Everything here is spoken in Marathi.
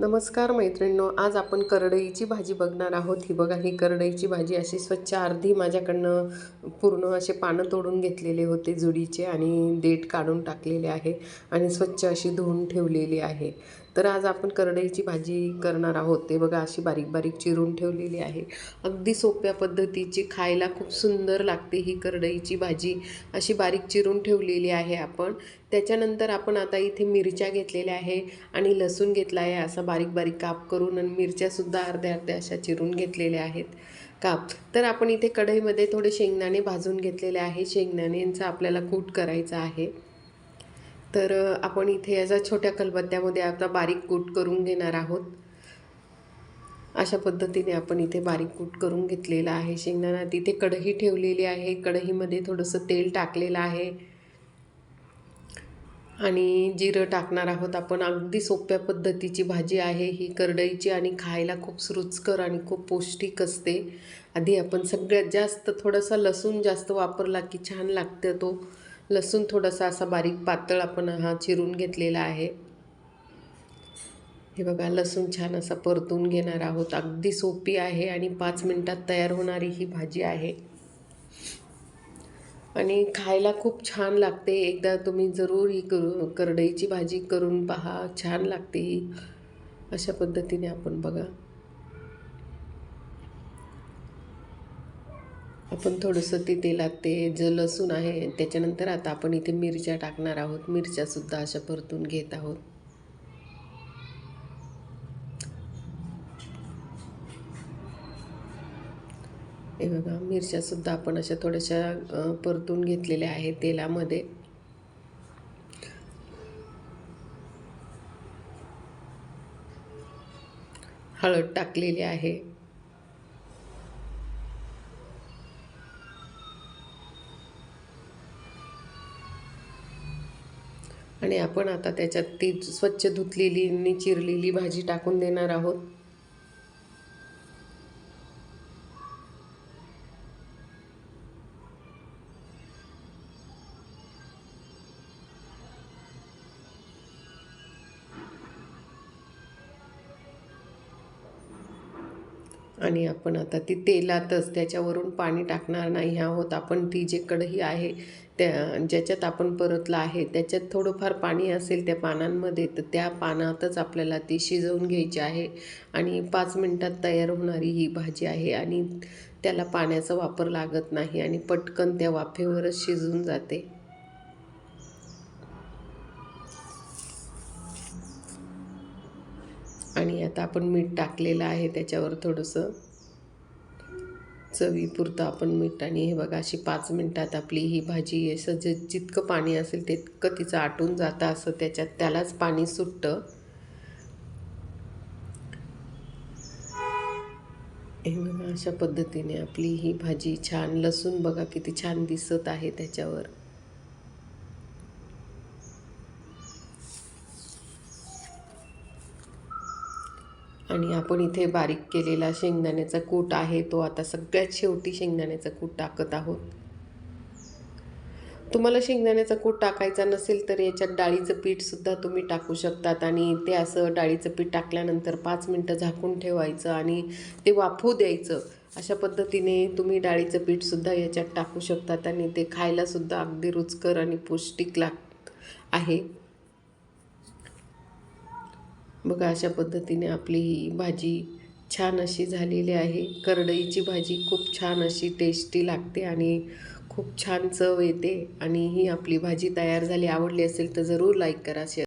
नमस्कार मैत्रिणींनो आज आपण करडईची भाजी बघणार आहोत. ही बघा ही करडईची भाजी अशी स्वच्छ अर्धी माझ्याकडनं पूर्ण असे पानं तोडून घेतलेले होते जुडीचे आणि देठ काढून टाकलेले आहे आणि स्वच्छ अशी धुवून ठेवलेली आहे. तर आज आपण करडईची भाजी करणार आहोत. ते बघा अशी बारीक बारीक चिरून ठेवलेली आहे. अगदी सोप्या पद्धतीची खायला खूप सुंदर लागते ही करडईची भाजी. अशी बारीक चिरून ठेवलेली आहे आपण. त्याच्यानंतर आपण आता इथे मिरच्या घेतलेल्या आहे आणि लसूण घेतला आहे. असा बारीक बारीक काप करून आणि मिरच्यासुद्धा अर्ध्या अर्ध्या अशा चिरून घेतलेल्या आहेत. काप. तर आपण इथे कढईमध्ये थोडे शेंगदाणे भाजून घेतलेले आहे. शेंगदाण्यांचा आपल्याला कूट करायचा आहे. तर आपण इथे याचा छोट्या खलबत्त्यामध्ये आता बारीक कूट करून घेणार आहोत. अशा पद्धतीने आपण इथे बारीक कूट करून घेतलेला आहे. शेंगदाणा तिथे कढई ठेवलेली आहे. कढईमध्ये थोडंसं तेल टाकलेलं आहे. आणि जिरं टाकणार आहोत आपण. अगदी सोप्या पद्धतीची भाजी आहे ही. करडईची आणि खायला खूप रुचकर आणि खूप पौष्टिक असते. आधी आपण सगळ्यात जास्त थोडासा लसूण जास्त वापरला की छान लागतं तो. लसूण थोडासा असा बारीक पातळ आपण हा चिरून घेतलेला आहे. हे बघा लसूण छान असा परतून घेणार आहोत. अगदी सोपी आहे आणि पाच मिनटात तयार होणारी ही भाजी आहे. आणि खायला खूप छान लागते. एकदा तुम्ही जरूर ही करू करडईची भाजी करून पहा. छान लागते ही. अशा पद्धतीने आपण बघा. आपण थोडंसं ते तेलात ते जे लसूण आहे त्याच्यानंतर आता आपण इथे मिरच्या टाकणार आहोत. मिरच्यासुद्धा अशा परतून घेत आहोत. हे बघा मिरच्यासुद्धा आपण अशा थोड्याशा परतून घेतलेल्या आहेत तेलामध्ये. हळद टाकलेली आहे. आणि आपण आता त्याच्यात ती स्वच्छ धुतलेली आणि चिरलेली भाजी टाकून देणार आहोत. आणि आपण आता ती तेलातच त्याच्यावरून पाणी टाकणार नाही आहोत. आपण ती जे कढई आहे त्या ज्याच्यात आपण परतलं आहे त्याच्यात थोडंफार पाणी असेल त्या पानांमध्ये तर त्या पानातच आपल्याला ती शिजवून घ्यायची आहे आणि पाच मिनटात तयार होणारी ही भाजी आहे आणि त्याला पाण्याचा वापर लागत नाही आणि पटकन त्या वाफेवरच शिजून जाते. आणि आता आपण मीठ टाकलेलं आहे त्याच्यावर थोडंसं चवीपुरतं आपण मीठ आणि हे बघा अशी पाच मिनटात आपली ही भाजी असं जे जितकं पाणी असेल तितकं तिचं आटून जातं असं त्याच्यात त्यालाच पाणी सुटतं. हे बघा अशा पद्धतीने आपली ही भाजी छान लसूण बघा किती छान दिसत आहे त्याच्यावर. आणि आपण इथे बारीक केलेला शेंगदाण्याचा कूट आहे तो आता सगळ्यात शेवटी शेंगदाण्याचा कूट टाकत आहोत. तुम्हाला शेंगदाण्याचा कूट टाकायचा नसेल तर याच्यात डाळीचं पीठसुद्धा तुम्ही टाकू शकतात आणि ते असं डाळीचं पीठ टाकल्यानंतर पाच मिनटं झाकून ठेवायचं आणि ते वाफू द्यायचं. अशा पद्धतीने तुम्ही डाळीचं पीठसुद्धा याच्यात टाकू शकतात आणि ते खायलासुद्धा अगदी रुचकर आणि पौष्टिक लाग आहे. बघा अशा पद्धतीने आपली ही भाजी छान अशी झालेली आहे. करडईची भाजी खूप छान अशी टेस्टी लागते आणि खूप छान चव येते आणि ही आपली भाजी तयार झाली आवडली असेल तर जरूर लाईक करा शेअर